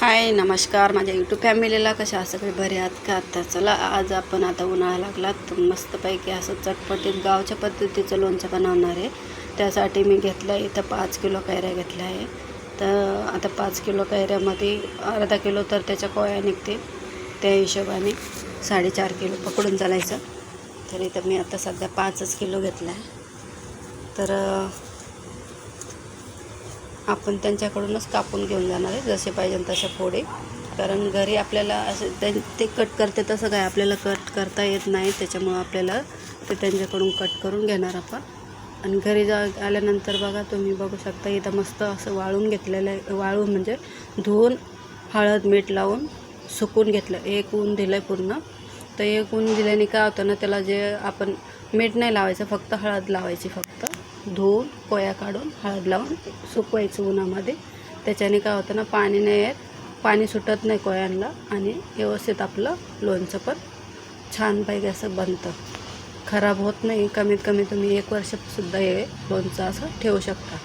हाय नमस्कार. माझ्या यूट्यूब फॅमिलीला कशा सगळे बरे आहात का? आता चला आज आपण आता उन्हाळा लागला तर मस्तपैकी असं चटपटीत गावच्या पद्धतीचं लोणचं बनवणार आहे. त्यासाठी मी घेतलं आहे इथं पाच किलो कैऱ्या घेतल्या आहे. तर आता पाच किलो कैऱ्यामध्ये अर्धा किलो तर त्याच्या कोया निघते त्या हिशोबाने साडेचार किलो पकडून चालायचं. तर इथं मी आता सध्या पाचच किलो घेतला आहे. तर आपण त्यांच्याकडूनच कापून घेऊन जाणार आहे जसे पाहिजे तसे फोडे. कारण घरी आपल्याला असं त्यां ते कट करते तसं काय आपल्याला कट करता येत नाही त्याच्यामुळं आपल्याला ते त्यांच्याकडून कट करून घेणार आपण. आणि घरी जा आल्यानंतर बघा तुम्ही बघू शकता इथं मस्त असं वाळून घेतलेलं आहे वाळून म्हणजे धुवून हळद मीठ लावून सुकून घेतलं एक ऊन दिलं आहे पूर्ण. तर एक ऊन दिल्याने काय होतं ना त्याला जे आपण मीठ नाही लावायचं फक्त हळद लावायची फक्त. धुवून कोया काढून हळद लावून सुकवायचं उन्हामध्ये. त्याच्याने काय होतं ना पाणी नाही येत. पाणी सुटत नाही कोयांना आणि व्यवस्थित आपलं लोणचं पण छानपैकी असं बनतं. खराब होत नाही. कमीत कमी तुम्ही एक वर्षसुद्धा हे लोणचं असं ठेवू शकता.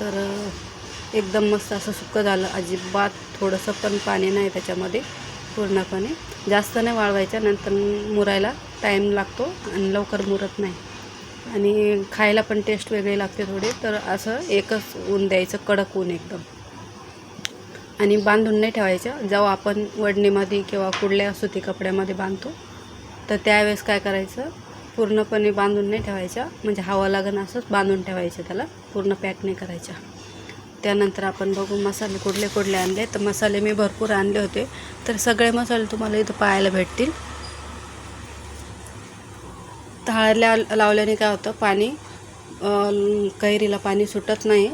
तर एकदम मस्त असं सुकं झालं. अजिबात थोडंसं पण पाणी नाही त्याच्यामध्ये. पूर्णपणे. जास्त नाही वाळवायच्या नंतर मुरायला टाईम लागतो आणि लवकर मुरत नाही. आणि खायला पण टेस्ट वेगळी लागते थोडी तर असं एकच ऊन द्यायचं कडक ऊन एकदम. आणि बांधून नाही ठेवायचं. जेव्हा आपण वडणीमध्ये किंवा कुठल्या सुती कपड्यामध्ये बांधतो तर त्यावेळेस काय करायचं? पूर्णपणे बांधून नाही ठेवायच्या म्हणजे हवा लागण असंच बांधून ठेवायचं त्याला. पूर्ण पॅक नाही करायच्या त्यानंतर आपण बघू मसाले कुठले कुठले आणले. तर मसाले मी भरपूर आणले होते. तर सगळे मसाले तुम्हाला इथं पाहायला भेटतील. तळायला लावल्याने काय होतं पाणी कैरीला पाणी सुटत नाही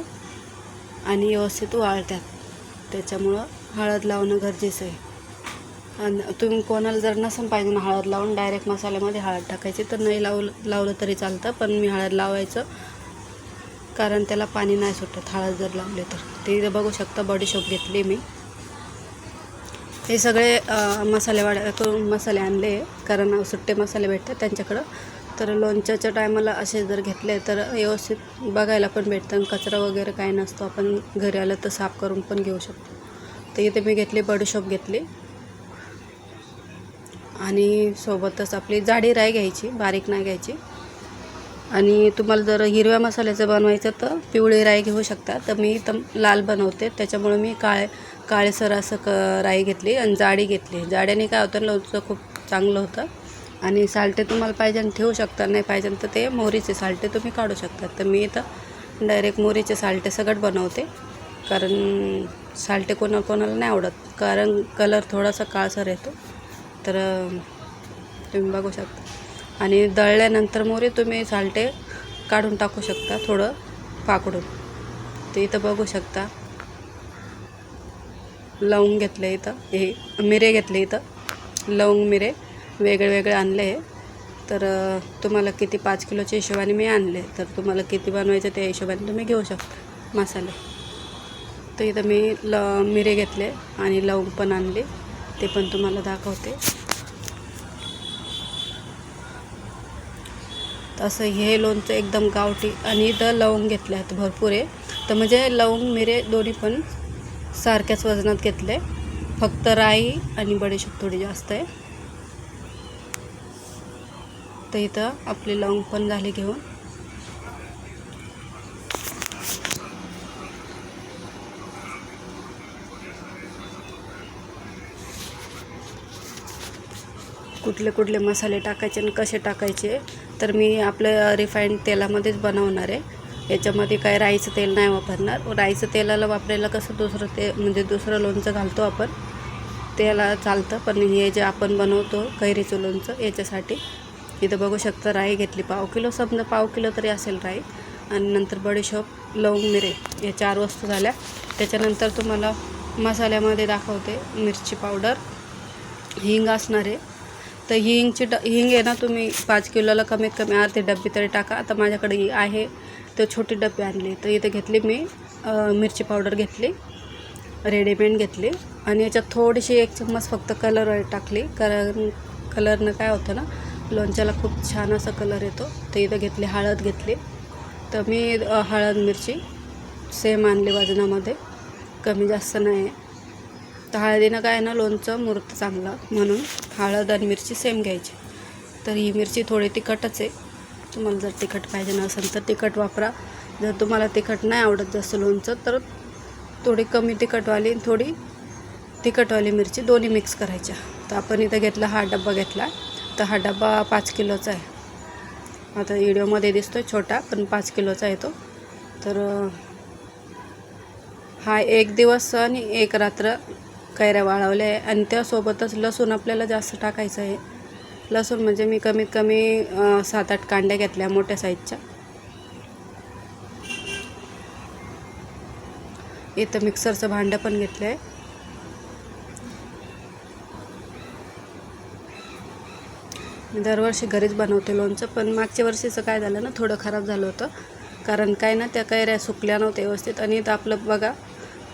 आणि व्यवस्थित वाळतात. त्याच्यामुळं हळद लावणं गरजेचं आहे. आणि तुम्ही कोणाला जर नसं पाहिजे ना हळद लावून डायरेक्ट मसाल्यामध्ये हळद टाकायची. तर नाही लावलं लावलं तरी चालतं पण मी हळद लावायचं. कारण त्याला पाणी नाही सुटत हळद जर लावले तर. ते इथं बघू शकता बॉडीशॉप घेतली मी. हे सगळे मसाले वाड्या करून मसाले आणले कारण सुट्टे मसाले भेटतात त्यांच्याकडं. तर लोणच्याच्या टायमाला असे जर घेतले तर व्यवस्थित बघायला पण भेटतं आणि कचरा वगैरे काय नसतो. आपण घरी आलं तर साफ करून पण घेऊ शकतो. तर इथे मी घेतली बडीशॉप घेतली. आणि सोबतच आपली जाडी राय घ्यायची बारीक नाही घ्यायची. आणि तुम्हाला जर हिरव्या मसाल्याचं बनवायचं तर पिवळी राई घेऊ शकता. तर मी इथं लाल बनवते. त्याच्यामुळे मी काळे काळेसर असं क राई घेतली आणि जाडी घेतली. जाड्याने काय होतं लोणचं खूप चांगलं होतं. आणि साल्टे तुम्हाला पाहिजे आणि ठेवू शकता. नाही पाहिजे तर ते मोहरीचे सालटे तुम्ही काढू शकता. तर मी इथं डायरेक्ट मोहरीचे साल्टे सगळं बनवते. कारण साल्टे कोणा कोणाला नाही आवडत. कारण कलर थोडासा काळसर येतो. तर तुम्ही बघू शकता. आणि दळल्यानंतर मोरे तुम्ही सालटे काढून टाकू शकता थोडं पाकडून. ते इथं बघू शकता. लवंग घेतले इथं. हे मिरे घेतले इथं. लवंग मिरे वेगळे वेगळे आणले आहे तर तुम्हाला किती पाच किलोच्या हिशोबाने मी आणले. तर तुम्हाला किती बनवायचं त्या हिशोबाने तुम्ही घेऊ शकता मसाले. तर इथं मी ल मिरे घेतले आणि लवंग पण आणले. ते पण तुम्हाला दाखवते. असं हे लोणचं एकदम गावठी आणि इथं लवंग घेतले आहेत भरपूर आहे. तर म्हणजे लवंग मिरे दोन्ही पण सारख्याच वजनात घेतले. फक्त राई आणि बडीशेप थोडी जास्त आहे. तर इथं आपली लवंग पण झाली घेऊन. कुठले कुठले मसाले टाकायचे आणि कसे टाकायचे तर मी आपलं रिफाईंड तेलामध्येच बनवणार आहे. याच्यामध्ये काय राईचं तेल नाही वापरणार. राईचं तेलाला वापरायला कसं दुसरं ते म्हणजे दुसरं लोणचं घालतो आपण. त्याला चालतं पण हे जे आपण बनवतो कैरीचं लोणचं याच्यासाठी. इथं बघू शकता राई घेतली. पाव किलो समजा पाव किलो तरी असेल राई. आणि नंतर बडीशोप लवंग मिरे या चार वस्तू झाल्या. त्याच्यानंतर तुम्हाला मसाल्यामध्ये दाखवते मिरची पावडर. हिंग असणार आहे. तर हिंगची ड हिंग आहे ना तुम्ही पाच किलोला कमीत कमी अर्धे डब्बे तरी टाका. आता माझ्याकडे आहे तर छोटे डबे आणले. तर इथे घेतली मी मिरची पावडर घेतली रेडीमेड घेतली आणि याच्यात थोडीशी एक चम्मच फक्त कलर टाकली. कारण कलरनं काय होतं ना लोणच्याला खूप छान असा कलर येतो. तर इथं घेतली हळद घेतली. तर मी हळद मिरची सेम आणली वजनामध्ये. कमी जास्त नाही आहे तर हळदीनं काय आहे ना लोणचं मुहूर्त चांगलं म्हणून हळद आणि मिरची सेम घ्यायची. तर ही मिरची थोडी तिखटच आहे. तुम्हाला जर तिखट पाहिजे नसेल तर तिखट वापरा. जर तुम्हाला तिखट नाही आवडत जास्त लोणचं तर थोडी कमी तिखटवाली आणि थोडी तिखटवाली मिरची दोन्ही मिक्स करायच्या. तर आपण इथं घेतला हा डब्बा घेतला. तर हा डब्बा पाच किलोचा आहे. आता व्हिडिओमध्ये आहे छोटा पण पाच किलोचा आहे तो. तर हा एक दिवस आणि एक रात्र कैऱ्या वाळवल्या आहे. आणि त्यासोबतच लसूण आपल्याला जास्त टाकायचं आहे. लसूण म्हणजे मी कमीत कमी सात आठ कांड्या घेतल्या मोठ्या साईजच्या. इथं मिक्सरचं भांडं पण घेतलं आहे मी दरवर्षी घरीच बनवते लोणचं पण मागच्या वर्षीचं काय झालं ना थोडं खराब झालं होतं. कारण काय ना त्या कैऱ्या सुकल्या नव्हत्या व्यवस्थित. आणि इथं आपलं बघा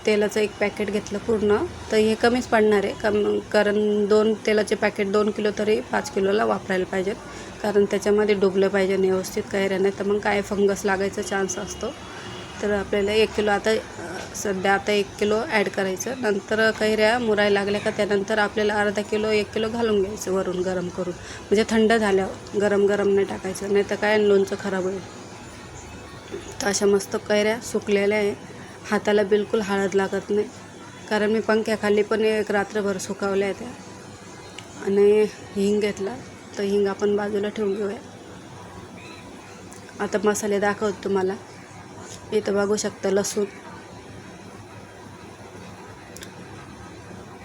तेलाचं एक पॅकेट घेतलं पूर्ण. तर हे कमीच पडणार आहे. कम कारण दोन तेलाचे पॅकेट दोन किलो तरी पाच किलोला वापरायला पाहिजेत. कारण त्याच्यामध्ये डुबलं पाहिजे व्यवस्थित कैऱ्या नाही तर मग काय फंगस लागायचा चान्स असतो. तर आपल्याला एक किलो आता सध्या आता एक किलो ॲड करायचं. नंतर कैऱ्या मुरायला लागल्या का त्यानंतर आपल्याला अर्धा किलो एक किलो घालून घ्यायचं वरून गरम करून. म्हणजे थंड झाल्यावर गरम गरम नाही टाकायचं. नाही तर काय लोणचं खराब होईल. तर अशा मस्त कैऱ्या सुकलेल्या आहे. हाताला बिलकुल हळद लागत नाही. कारण मी पंख्याखाली पण एक रात्रभर सुकावल्या त्या. आणि हिंग घेतला. तर हिंग आपण बाजूला ठेवून घेऊया. आता मसाले दाखवतो तुम्हाला. इथं बघू शकता लसूण.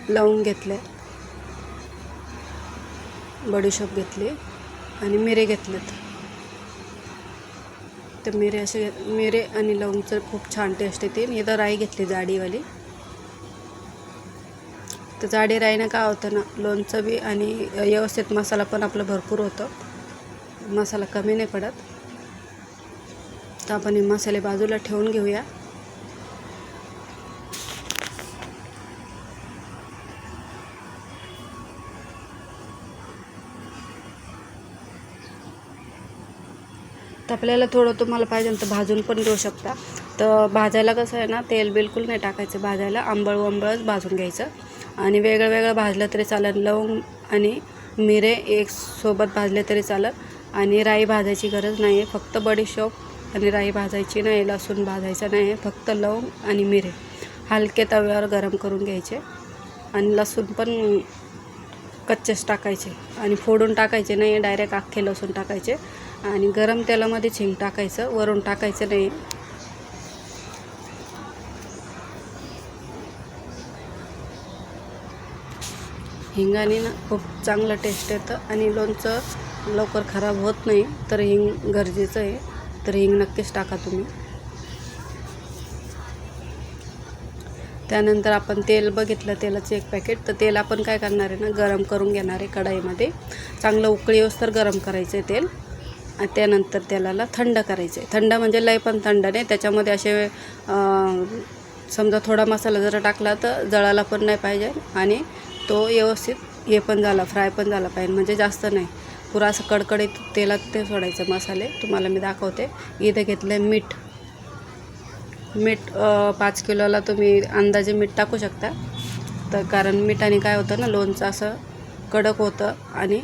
लवंग घेतले. बडीशोप घेतली. आणि मिरे घेतलेत. तर मिरे असे मिरे आणि लवंगचं खूप छान टेस्ट येते. मी इथं राई घेतली जाडीवाली. तर जाडी राईनं काय होतं ना लोणचं बी आणि व्यवस्थित मसाला पण आपला भरपूर होतो. मसाला कमी नाही पडत. तर आपण हे मसाले बाजूला ठेवून घेऊया. तर आपल्याला थोडं तुम्हाला पाहिजे तर भाजून पण घेऊ शकता. तर भाजायला कसं आहे ना तेल बिलकुल नाही टाकायचं भाजायला. आंबळ वंबळच भाजून घ्यायचं. आणि वेगळं वेगळं भाजलं तरी चालेल. लवंग आणि मिरे एक सोबत भाजले तरी चालत आणि राई भाजायची गरज नाही आहे फक्त बडीशोप आणि राई भाजायची नाही लसूण भाजायचं नाही आहे फक्त लवंग आणि मिरे हलके तव्यावर गरम करून घ्यायचे. आणि लसूण पण कच्चेच टाकायचे. आणि फोडून टाकायचे. नाही डायरेक्ट अख्खे लसूण टाकायचे. आणि गरम तेलामध्ये हिंग टाकायचं वरून टाकायचं नाही. हिंगाने ना खूप चांगलं टेस्ट येतं आणि लोणचं लवकर खराब होत नाही तर हिंग गरजेचं आहे. तर हिंग नक्कीच टाका तुम्ही. त्यानंतर आपण तेल बघितलं तेलाचं एक पॅकेट तर तेल आपण काय करणार आहे ना गरम करून घेणार आहे कढाईमध्ये. चांगलं उकळी तर गरम करायचं आहे तेल. त्यानंतर त्याला थंड करायचं आहे थंड म्हणजे लय पण थंड नाही त्याच्यामध्ये असे समजा थोडा मसाला जर टाकला तर जळाला पण नाही पाहिजे आणि तो व्यवस्थित हे पण झाला फ्राय पण झाला पाहिजे. म्हणजे जास्त नाही. पुरा असं कडकडीत तेलात ते सोडायचं मसाले. तुम्हाला मी दाखवते. इथं घेतलं आहे मीठ मीठ पाच किलोला तुम्ही अंदाजे मीठ टाकू शकता. तर कारण मिठाने काय होतं ना लोणचं असं कडक होतं आणि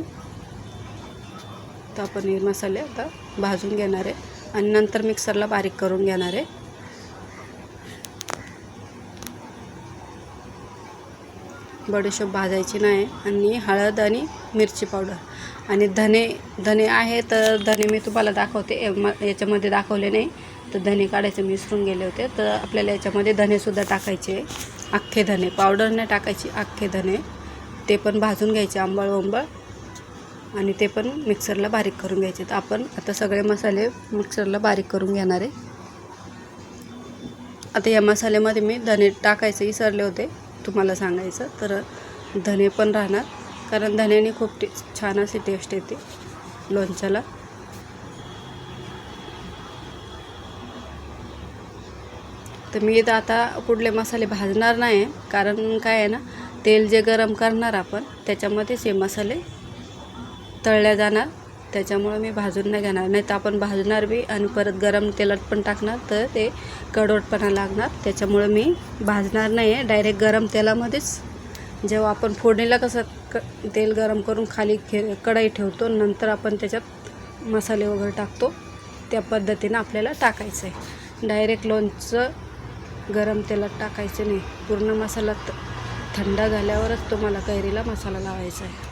तर आपण हे मसाले आता भाजून घेणार आहे. आणि नंतर मिक्सरला बारीक करून घेणार आहे. बडीशोप भाजायची नाही. आणि हळद आणि मिरची पावडर. आणि धने धने आहे तर धने मी तुम्हाला दाखवते. ए- म- याच्यामध्ये दाखवले नाही. तर धने काढायचे मी विसरून गेले होते. तर आपल्याला याच्यामध्ये धनेसुद्धा टाकायचे अख्खे धने. पावडर नाही टाकायची अख्खे धने. ते पण भाजून घ्यायचे आंबळ वंबळ आणि ते पण मिक्सरला बारीक करून घ्यायचे. तर आपण आता सगळे मसाले मिक्सरला बारीक करून घेणार आहे. आता या मसाल्यामध्ये मी धने टाकायचे विसरले होते तुम्हाला सांगायचं. तर धने पण राहणार कारण धन्याने खूप टे छान अशी टेस्ट येते लोणच्याला. तर मी इथं आता कुठले मसाले भाजणार नाही कारण काय आहे ना तेल जे गरम करणार आपण त्याच्यामध्येच हे मसाले तळल्या जाणार. त्याच्यामुळं मी भाजून नाही घेणार. नाही तर आपण भाजणार बी आणि परत गरम तेलात पण टाकणार तर ते कडवटपणा लागणार. त्याच्यामुळं मी भाजणार नाही आहे डायरेक्ट गरम तेलामध्येच. जेव्हा आपण फोडणीला कसं क तेल गरम करून खाली खे कढई ठेवतो नंतर आपण त्याच्यात मसाले वगैरे टाकतो. त्या पद्धतीनं आपल्याला टाकायचं आहे डायरेक्ट लोणचं गरम तेलात टाकायचं नाही. पूर्ण मसाला त- थंड झाल्यावरच तुम्हाला कैरीला मसाला लावायचा आहे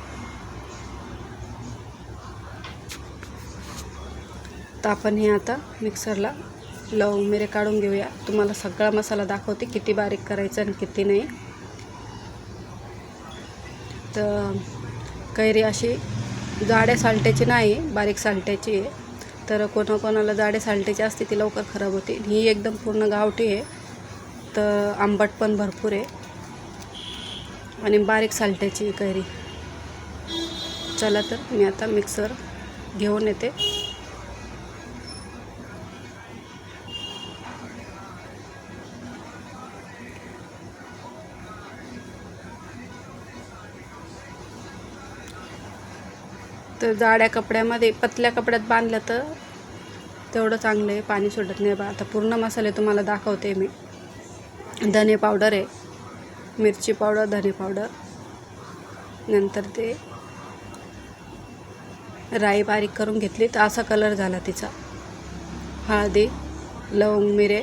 तर आपण हे आता मिक्सरला लवंग मिरे काढून घेऊया. तुम्हाला सगळा मसाला दाखवते किती बारीक करायचा आणि किती नाही. तर कैरी अशी जाड्या सालट्याची नाही बारीक सालट्याची आहे. तर कोणाकोणाला जाडे सालट्याची असते ती लवकर खराब होते. ही एकदम पूर्ण गावठी आहे. तर आंबट पण भरपूर आहे. आणि बारीक सालट्याची आहे कैरी. चला तर मी आता मिक्सर घेऊन येते. तर जाड्या कपड्यामध्ये पतल्या कपड्यात बांधलं तर तेवढं चांगलं आहे पाणी सुटत नाही बा. आता पूर्ण मसाले तुम्हाला दाखवते मी. धने पावडर आहे मिरची पावडर धने पावडर नंतर ते राई बारीक करून घेतली तर असा कलर झाला तिचा. हळदी लवंग मिरे.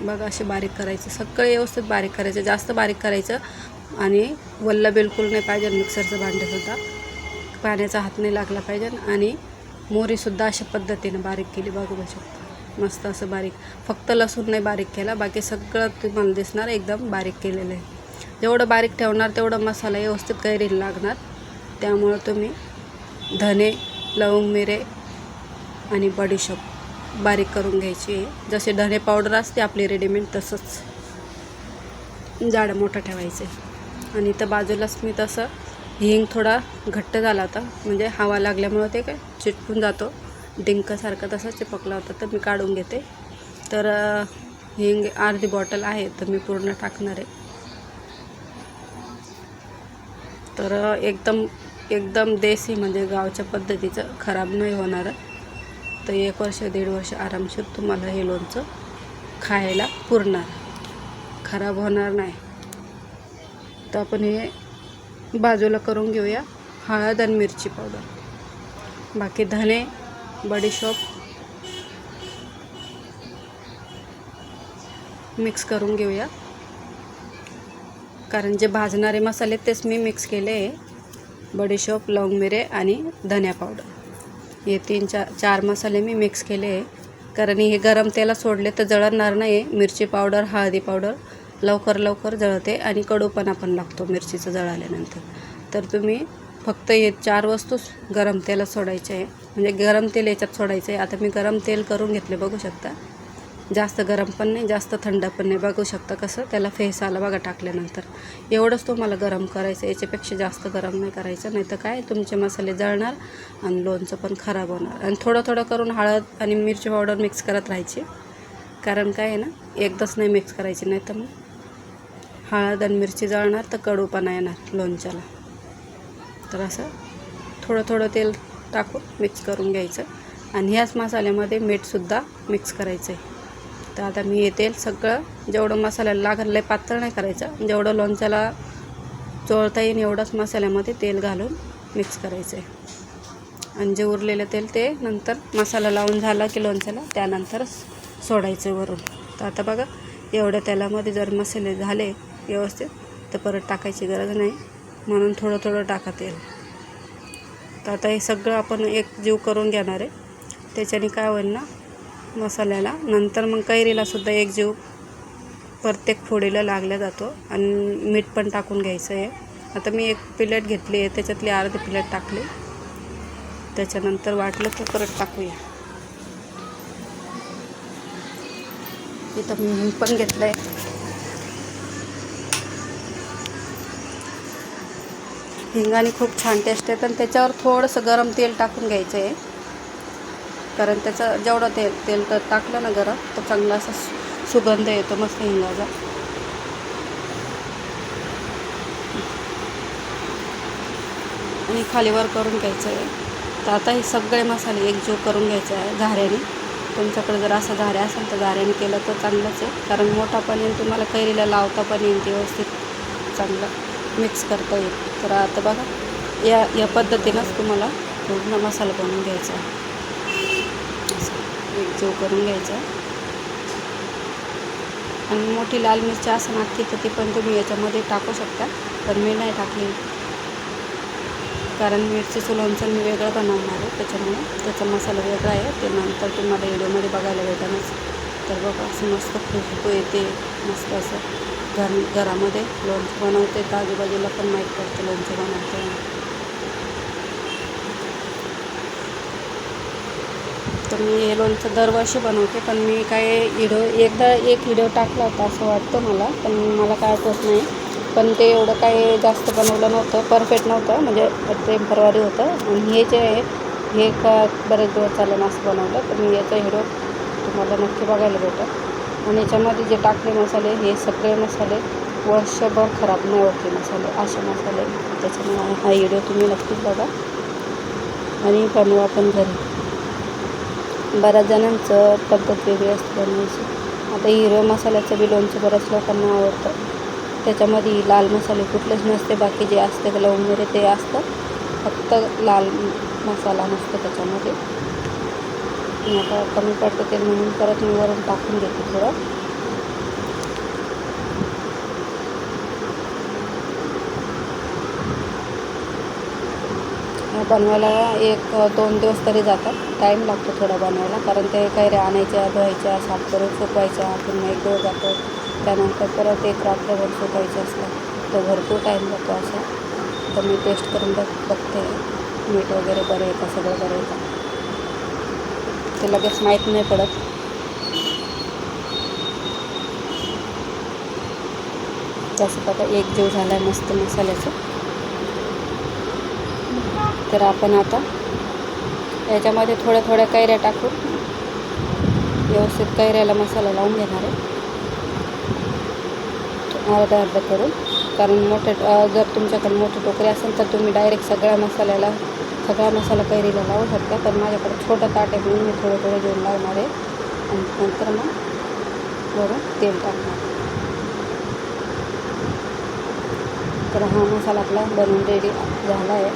बघा असे बारीक करायचे. सगळं व्यवस्थित बारीक करायचं. जास्त बारीक करायचं आणि वल्ल बिलकुल नाही पाहिजे मिक्सरचं भांडेसुद्धा पाण्याचा हात नाही लागला पाहिजे आणि मोरीसुद्धा अशा पद्धतीनं बारीक केली बघू शकता. मस्त असं बारीक. फक्त लसूण नाही बारीक केला बाकी सगळं तुम्हाला दिसणार एकदम बारीक केलेलं आहे. जेवढं बारीक ठेवणार तेवढं मसाला व्यवस्थित कैरीला लागणार. त्यामुळं तुम्ही धने लवंग मिरे आणि बडीशोप बारीक करून घ्यायची. आहे जसे धने पावडर असते आपली रेडीमेड तसंच. जाडं मोठं ठेवायचं. आहे आणि इथं बाजूलाच मी तसं हिंग थोडा घट्ट झाला होता. म्हणजे हवा लागल्यामुळं ते काय चिटकून जातो. डिंकसारखं तसं चिपकला होता तर मी काढून घेते. तर हिंग अर्धी बॉटल आहे तर मी पूर्ण टाकणार आहे. तर एकदम एकदम देसी म्हणजे गावच्या पद्धतीचं खराब नाही होणार. तर एक वर्ष दीड वर्ष आरामशीर तुम्हाला हे लोणचं खायला पुरणार. खराब होणार नाही. तर आपण हे बाजूला करून घेऊया हळद आणि मिरची पावडर. बाकी धने बडीशॉप मिक्स करून घेऊया. कारण जे भाजणारे मसाले तेच मी मिक्स केले आहे. बडीशॉप लवंग मिरे आणि धन्या पावडर. हे तीन चार चार मसाले मी मिक्स केले आहे. कारण हे गरम तेलात सोडले तर जळणार नाही मिरची पावडर हळदी पावडर लवकर लवकर जळते आणि कडूपणा पण लागतो मिरचीचं जळाल्यानंतर. तर तुम्ही फक्त हे चार वस्तूच गरम तेलात सोडायचे आहे. म्हणजे गरम तेल याच्यात सोडायचं आहे आता मी गरम तेल करून घेतले बघू शकता. जास्त गरम पण नाही जास्त थंड पण नाही. बघू शकता कसं त्याला फेस आला बघा टाकल्यानंतर. एवढंच तुम्हाला गरम करायचं याच्यापेक्षा जास्त गरम नाही करायचं. नाही तर काय तुमचे मसाले जळणार आणि लोणचं पण खराब होणार. आणि थोडं थोडं करून हळद आणि मिरची पावडर मिक्स करत राहायची. कारण काय आहे ना एकदाच नाही मिक्स करायची. नाही तर मग हळद आणि मिरची जळणार तर कडूपणा येणार लोणच्याला. तर असं थोडं थोडं तेल टाकून मिक्स करून घ्यायचं. आणि ह्याच मसाल्यामध्ये मीठसुद्धा मिक्स करायचं आहे तर आता मी हे तेल सगळं जेवढं मसाल्याला लागलं लय पातळ नाही करायचं. जेवढं लोणच्याला चोळता येईल एवढंच मसाल्यामध्ये तेल घालून मिक्स करायचं आहे आणि जे उरलेलं तेल ते नंतर मसाला लावून झाला की लोणच्याला त्यानंतर सोडायचं वरून. तर आता बघा एवढ्या तेलामध्ये जर मसाले झाले व्यवस्थित. तर परत टाकायची गरज नाही. म्हणून थोडं थोडं टाका तेल तर आता हे सगळं आपण एक जीव करून घेणार आहे. त्याच्याने काय होईल ना मसाल्याला नंतर मग कैरीलासुद्धा एक जीव प्रत्येक फोडीला लागला जातो आणि मीठ पण टाकून घ्यायचं आहे. आता मी एक प्लेट घेतली आहे त्याच्यातली अर्धी प्लेट टाकली. त्याच्यानंतर वाटलं तर परत टाकूया. इथं मी पण घेतलं आहे हिंगाने खूप छान टेस्ट आहे आणि त्याच्यावर थोडंसं गरम तेल टाकून घ्यायचं आहे. कारण त्याचं जेवढं तेल तेल तर टाकलं ना गरम तर चांगला असा सुगंध येतो मस्त हिंगाचा. आणि खालीवर करून घ्यायचं आहे. तर आता हे सगळे मसाले एकजीव करून घ्यायचे आहे घाऱ्याने तुमच्याकडे जर असं घाऱ्या असेल तर घाऱ्याने केलं तर चांगलंच आहे. कारण मोठा पण येईल तुम्हाला कैरीला लावता पण येईल व्यवस्थित. चांगलं मिक्स करता येईल. तर आता बघा या या पद्धतीनंच तुम्हाला पूर्ण मसाला बनवून घ्यायचा आहे. एकजीव करून घ्यायचा आहे. आणि मोठी लाल मिरची असं नाखी तर ती पण तुम्ही याच्यामध्ये टाकू शकता पण मी नाही टाकली. कारण मिरचीचं लोणचं मी वेगळं बनवणार आहे त्याच्यामुळे त्याचा मसाला वेगळा आहे. ते नंतर तुम्हाला व्हिडिओमध्ये बघायला भेटणारच. तर बघा असं मस्त खुशबू येते मस्त असं. घर घरामध्ये लोणचं बनवते. तर आजूबाजूला पण माहीत पडतं लोणचं बनवते. तर मी हे लोणचं दरवर्षी बनवते पण मी काय व्हिडिओ एकदा एक व्हिडिओ टाकला होता असं वाटतं मला पण मला काय आठवत नाही. पण ते एवढं काही जास्त बनवलं नव्हतं परफेक्ट नव्हतं म्हणजे टेम्परवारी होतं. आणि हे जे आहे हे का बरेच दिवस चालेल असं बनवलं तर मी याचा हिडो तुम्हाला नक्की बघायला भेटत आणि याच्यामध्ये जे टाकले मसाले हे सगळे मसाले वर्षभर खराब नाही होते मसाले असे मसाले. त्याच्यामुळे हा व्हिडिओ तुम्ही नक्कीच बघा. आणि बनवा पण घरी. बऱ्याच जणांचं पद्धत वेगळी असते बनवायची आता हिरव्या मसाल्याचं बी लोणचं बऱ्याच लोकांना आवडतं. त्याच्यामध्ये लाल मसाले कुठलेच नसते बाकी जे असते लवंग वगैरे ते असतं. फक्त लाल मसाला नसतो त्याच्यामध्ये. मी आता कमी पडतं ते म्हणून परत मी वरून टाकून घेते थोडं. बनवायला एक दोन दिवस तरी जातात. टाईम लागतो थोडा बनवायला कारण ते काही आणायच्या धुवायच्या साफ करून सुकवायच्या पुन्हा एक दिवस जातो. त्यानंतर परत एक रात्रभर सुकवायचं असतं तर भरपूर टाईम जातो असा. तर मी टेस्ट करून बघ बघते. मीठ वगैरे बरं आहे का सगळं बरं आहे का? ते लगेच माहीत नाही पडत. तसं बघा एक जीव झाला आहे मस्त मसाल्याचं. तर आपण आता याच्यामध्ये थोड्या थोड्या कैऱ्या टाकून व्यवस्थित कैऱ्याला मसाला लावून घेणार आहे. अर्धा अर्धा करून. कारण मोठे जर तुमच्याकडे मोठी टोकरी असेल तर तुम्ही डायरेक्ट सगळ्या मसाल्याला सगळा मसाला कैरीला लावू शकता. पण माझ्याकडे छोटं ताट आहे म्हणून मी थोडं थोडं घेऊन लावणार आहे. आणि नंतर मग वरून तेल टाकणार. तर हा मसाला आपला बनवून रेडी झाला आहे.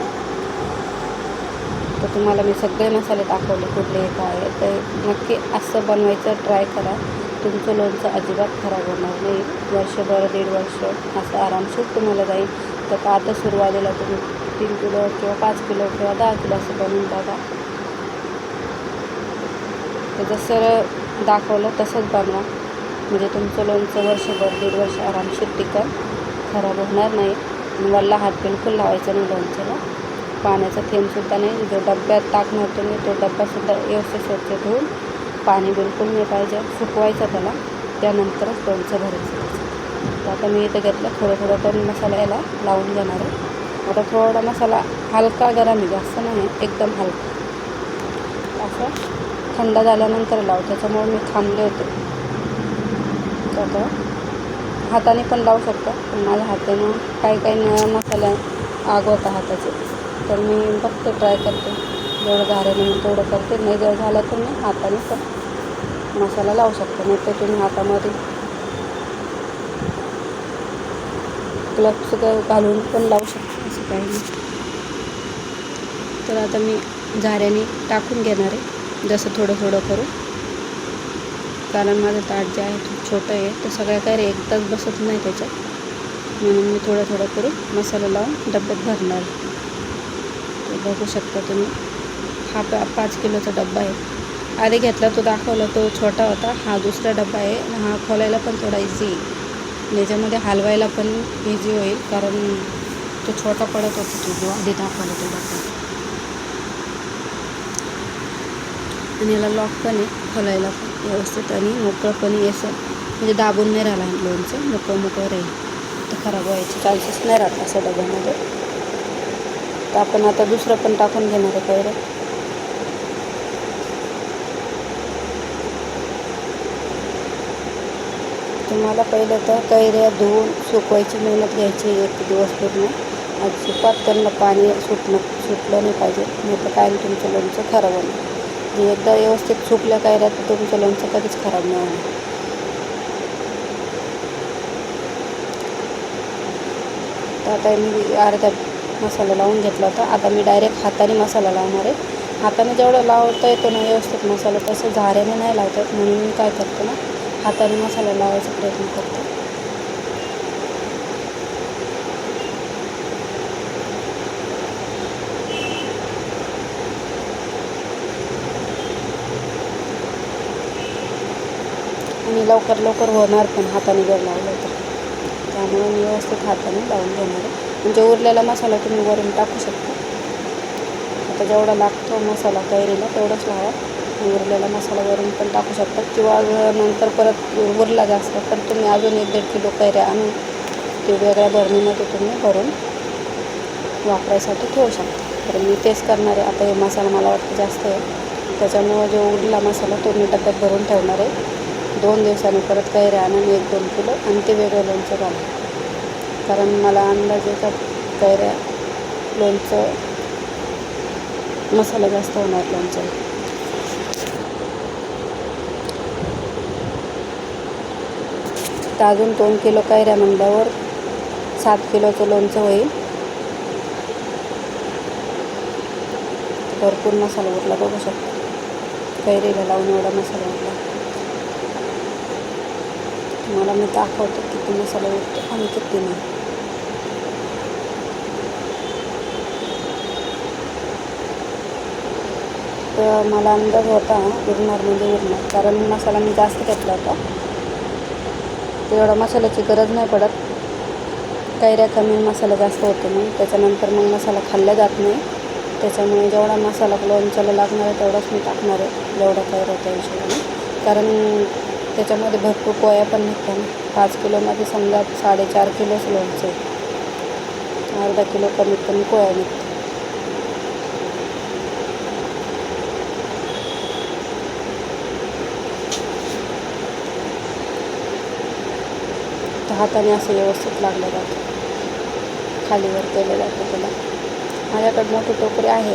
तर तुम्हाला मी सगळे मसाले दाखवले कुठले काय आहे. तर नक्की असं बनवायचं ट्राय करा. तुमचं लोणचं अजिबात खराब होणार नाही. वर्षभर दीड वर्ष असं आरामशीर तुम्हाला जाईल. तर आता सुरुवातीला तुम्ही तीन किलो किंवा पाच किलो किंवा दहा किलो असं बनवून बघा तर जसं दाखवलं तसंच बनवा. म्हणजे तुमचं लोणचं वर्षभर दीड वर्ष आरामशीर टिकल खराब होणार नाही. वल्ला हात बिलकुल लावायचा नाही लोणच्याला. पाण्याचा थेंबसुद्धा नाही. जो डब्यात टाकणार तुम्ही तो डब्बासुद्धा व्यवस्थित स्वच्छ धुवून पाणी बिलकुल नाही पाहिजे. सुकवायचं त्याला. त्यानंतरच लोणचं भरायचं. तर आता मी इथं घेतलं. थोडं थोडं करून मसाला याला लावून घेणार आहे. आता थोडा मसाला हलका गरम आहे जास्त नाही एकदम हलका. असं थंड झाल्यानंतर लाव त्याच्यामुळे मी थांबले होते. तर आता हाताने पण लावू शकता पण माझ्या हातानं काही काही मसाला आग होता हाताचे. तर मी बघते ट्राय करते. जेवढं झालं मी तेवढं करते. नाही जर झालं तर मी हाताने पण मसाला लावू शकतो. नाही तर तुम्ही हातामध्ये ग्लव्स घालून पण लावू शकता. पाहिजे तर आता मी झाऱ्याने टाकून घेणार आहे. जसं थोडं थोडं करून. कारण माझं ताट जे आहे खूप छोटं आहे. तर सगळ्या काही एकदाच बसत नाही त्याच्यात. म्हणून मी थोडं थोडं करून मसाला लावून डब्यात भरणार बघू शकता तुम्ही हा पा पाच किलोचा डब्बा आहे. आधी घेतला तो दाखवला तो छोटा होता. हा दुसरा डब्बा आहे. आणि हा खोलायला पण थोडा इझी आहे. याच्यामध्ये हलवायला पण इझी होईल. कारण तो छोटा पडत होता तो जो आधी दाखवला तो आणि याला लॉक पण आहे खोलायला पण व्यवस्थित आणि मोकळं पण असं. म्हणजे दाबून नाही राहिला लोणचं मोकळं मोकळं राहील. तर खराब व्हायचे चान्सेस नाही राहत असं डब्यामध्ये. तर आपण आता दुसरं पण टाकून घेणार आहे पहिलं. तुम्हाला पहिलं तर कैऱ्या धुवून सुकवायची मेहनत घ्यायची एक दिवस पूर्ण. अजिबात त्यांना पाणी सुटणं सुटलं नाही पाहिजे. नाही तर काय तुमचं लोणचं खराब होणार? हे एकदा व्यवस्थित सुटलं काय राहतं तुमचं लोणचं कधीच खराब नाही होणार. तर आता मी अर्धा मसाला लावून घेतला होता. आता मी डायरेक्ट हाताने मसाला लावणार आहे. हाताने जेवढं लावता येतो ना व्यवस्थित मसाला तसं झाऱ्याने नाही लावतात म्हणून मी काय करते ना हाताने मसाला लावायचा प्रयत्न करते. आणि लवकर लवकर होणार पण हाताने जर लावलं तर. त्यामुळे मी व्यवस्थित हाताने लावून घेणार आहे. म्हणजे उरलेला मसाला तुम्ही वरून टाकू शकता. आता जेवढा लागतो मसाला कैरीला तेवढंच लावा. उरलेला मसाला वरून पण टाकू शकता. किंवा नंतर परत उरला जास्त तर तुम्ही अजून एक दीड किलो कैऱ्या आणून ते वेगळ्या भरणीमध्ये तुम्ही भरून वापरायसाठी ठेवू शकता. तर मी तेच करणार आहे. आता हे मसाला मला वाटतं जास्त आहे. त्याच्यामुळं जो उरला मसाला तो मी डब्यात भरून ठेवणार आहे. दोन दिवसांनी परत कैऱ्या आणून एक दोन किलो आणि ते वेगळं लोणचं घालू कारण मला अंदाज येतात कैऱ्या लोणचं मसाला जास्त होणार लोणचं. तर अजून दोन किलो कैऱ्या म्हणल्यावर सात किलोचं लोणचं होईल. भरपूर मसाला उरला बघू शकतो. कैरीला लावून एवढा मसाला उरला. तुम्हाला मी दाखवतो किती मसाला भेटतो आणि किती नाही. तर मला अंदाज होता उरणार म्हणजे उरणार कारण मसाला मी जास्त घेतला होता. तेवढा मसाल्याची गरज नाही पडत. कैऱ्या कमी मसाला जास्त होतो मग त्याच्यानंतर मग मसाला खाल्ला जात नाही. त्याच्यामुळे जेवढा मसाला लोणच्याला लागणार आहे तेवढाच मी टाकणार आहे. जेवढा कैऱ्या त्या हिशोबाने. कारण त्याच्यामध्ये भरपूर पोळ्या पण निघतात पाच किलोमध्ये समजा साडेचार किलोच लोणचं आहे अर्धा किलो कमीत कमी पोळ्या निघतो हाताने असं व्यवस्थित लागलं जातं. खालीवर केलं जातं त्याला. माझ्याकडे मोठी टोकरी आहे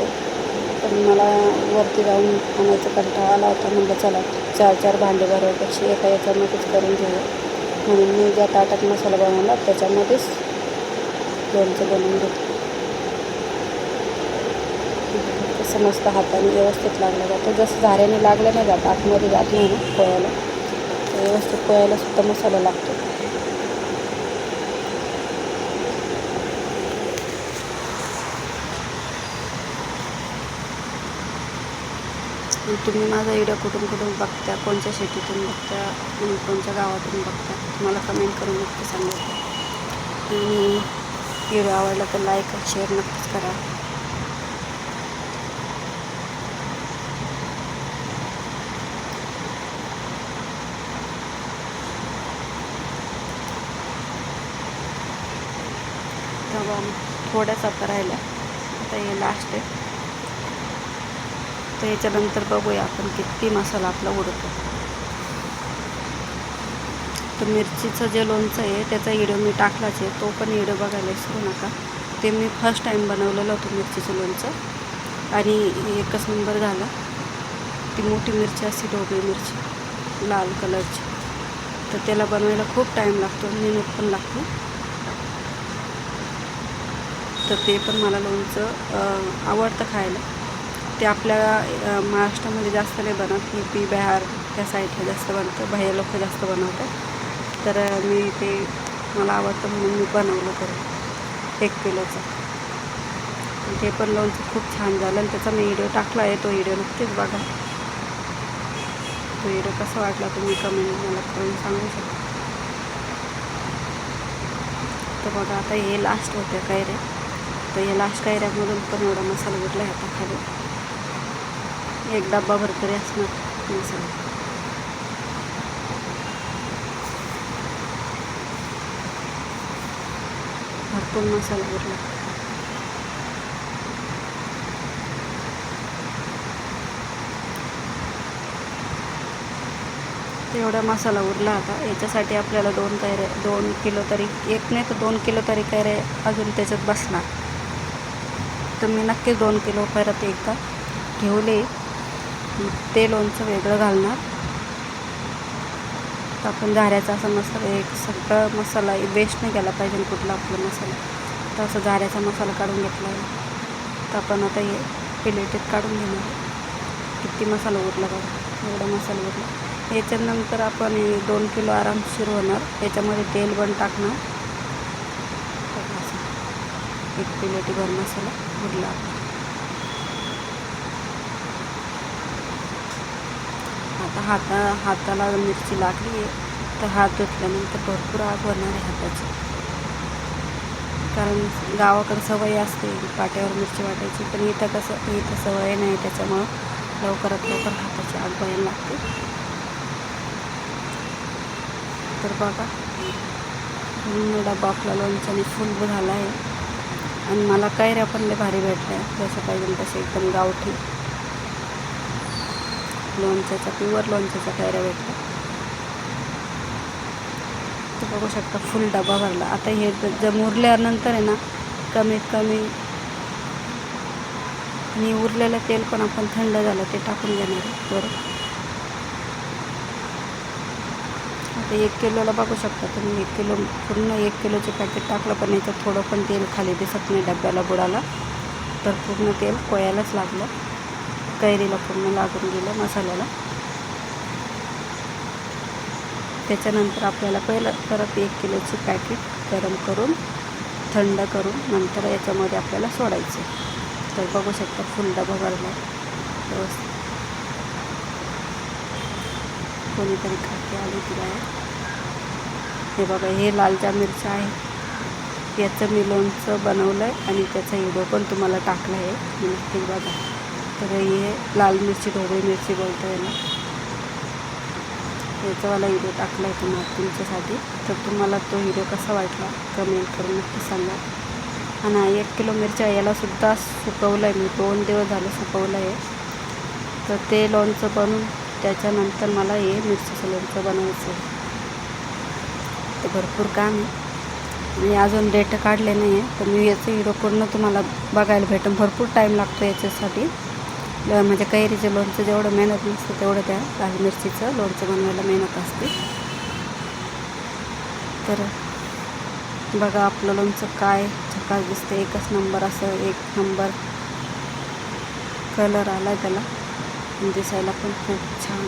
पण मला वरती जाऊन आणायचा कंटाळा आला होता. म्हणलं चला. चार चार भांडे भरवायपेक्षा एका याच्यामध्येच करून घेऊया म्हणून मी ज्या ताटात मसाला बनवला त्याच्यामध्येच लोणचं बनवून घेतो असं मस्त हाताने व्यवस्थित लागलं जातं. जसं झाऱ्याने लागलं नाही जात आतमध्ये जात नाही ना पोळ्याला. तर व्यवस्थित पोळ्याला सुद्धा मसाला लागतो. तुम्ही माझा व्हिडिओ कुठून कुठून बघता? कोणत्या शेतीतून बघता? आणि कोणत्या गावातून बघता? तुम्हाला कमेंट करून नक्की सांगा. आणि व्हिडिओ आवडला तर लाईक शेअर नक्कीच करा. थोड्याच आता राहिल्या. आता हे लास्ट आहे. तर याच्यानंतर बघूया आपण किती मसाला आपला उडतो. तर मिरचीचं जे लोणचं आहे त्याचा व्हिडिओ मी टाकलाच आहे. तो पण व्हिडिओ बघायला विसरू नका. ते मी फर्स्ट टाईम बनवलेलं होतं मिरचीचं लोणचं. आणि एकच नंबर झाला. ती मोठी मिरची असते ढोबळी मिरची लाल कलरची. तर त्याला बनवायला खूप टाईम लागतो मेहनत पण लागते. तर ते पण मला लोणचं आवडतं खायला. ते आपल्या महाराष्ट्रामध्ये जास्त नाही बनत. यू पी बिहार त्या साईडला जास्त बनतं. बाहेर लोक जास्त बनवतात. तर मी ते मला आवडतं म्हणून मी बनवलं तर एक किलोचं. ते पण लोणचं खूप छान झालं आणि त्याचा मी व्हिडिओ टाकला आहे. तो व्हिडिओ नक्कीच बघा. तो व्हिडिओ कसा वाटला तुम्ही कमेंट मला करून सांगू शकता. तर बघा आता हे लास्ट होते कैरे तर या लास्ट कैऱ्यामधून पण एवढा मसाला उरला आहे आता खाली. एक डब्बा भरकरी असणार. मसाला भरपूर मसाला उरला एवढा मसाला उरला आता. याच्यासाठी आपल्याला दोन कैरे दोन किलो तरी एक नाही तर दोन किलो तरी कैरे अजून त्याच्यात बसणार. तर मी नक्कीच दोन किलो परत एकदा घेऊले ते लोणचं वेगळं घालणार. तर आपण झाऱ्याचा असा मसाला एक सगळं मसाला वेस्ट नाही केला पाहिजे कुठला आपला मसाला. तर असं झाऱ्याचा मसाला काढून घेतला आहे तर आपण आता हे प्लेटीत काढून घेणार. किती मसाला उरला बघा. एवढा मसाला उरला. याच्यानंतर आपण हे दोन किलो आरामशीर होणार. याच्यामध्ये तेल पण टाकणार. एक असं. एक प्लेटीभर मसाला उरला. आपला आता हाता हाताला मिरची लागली आहे तर हात धुतल्यानंतर भरपूर आग होणार आहे हाताची. कारण गावाकडे सवय असते पाट्यावर मिरची वाटायची पण इथं कसं इथं सवय नाही त्याच्यामुळं लवकरात लवकर हाताची आग व्हायला लागते. तर बघा पूर्ण डबा आपला लोणच्याने फुल झाला आहे. आणि मला कैऱ्या पण लय भारी भेटल्या जसं पाहिजे तसे एकदम गावठी. लोणच्याचा प्युअर लोणच्याचा कैऱ्या भेटला ते बघू शकता फुल डबा भरला. आता हे जर मुरल्यानंतर आहे ना कमीत कमी आणि उरलेलं तेल पण आपण थंड झालं ते टाकून घेणार बरोबर बरं. आता एक किलोला बघू शकता तुम्ही एक किलो पूर्ण एक किलोचे पॅकेट टाकलं पण याच्यात थोडं पण तेल खाली दिसत नाही डब्याला बुडाला. तर पूर्ण तेल कोयालाच लागलं. कैरीला पूर्ण लागून गेलं मसाल्याला. त्याच्यानंतर आपल्याला पहिलं परत एक किलोची पॅकेट गरम करून थंड करून नंतर याच्यामध्ये आपल्याला सोडायचे. तर बघू शकता फुल डबा भरला व्यवस्थित. कोणीतरी खाते आली तिला हे बघा हे लालच्या मिरच्या आहे. याचं मी लोणचं बनवलं आहे आणि त्याचा व्हिडिओ पण तुम्हाला टाकला आहे तुम्ही बघा. तर हे लाल मिरची ढोबळी मिरची बोलतो आहे ना. याचावाला व्हिडिओ टाकला आहे तुम्हाला तुमच्यासाठी. तर तुम्हाला तो व्हिडिओ कसा वाटला कमेंट करून नक्की सांगा. आणि एक किलो मिरच्या यालासुद्धा सुकवलं आहे मी दोन दिवस झालं सुकवलं आहे तर ते लोणचं बनवून त्याच्यानंतर मला हे मिरचीचं लोणचं बनवायचं आहे. ते भरपूर काम आहे. आणि अजून डेट काढले नाही आहे तर मी याचं व्हिडिओ पूर्ण तुम्हाला बघायला भेटेल भरपूर टाईम लागतो याच्यासाठी. म्हणजे कैरीचं लोणचं जेवढं मेहनत नसतं तेवढं त्या लाल मिरचीचं लोणचं बनवायला मेहनत असते. तर बघा आपलं लोणचं काय झकास दिसतं एकच नंबर असं एक नंबर कलर आला त्याला. दिसायला पण खूप छान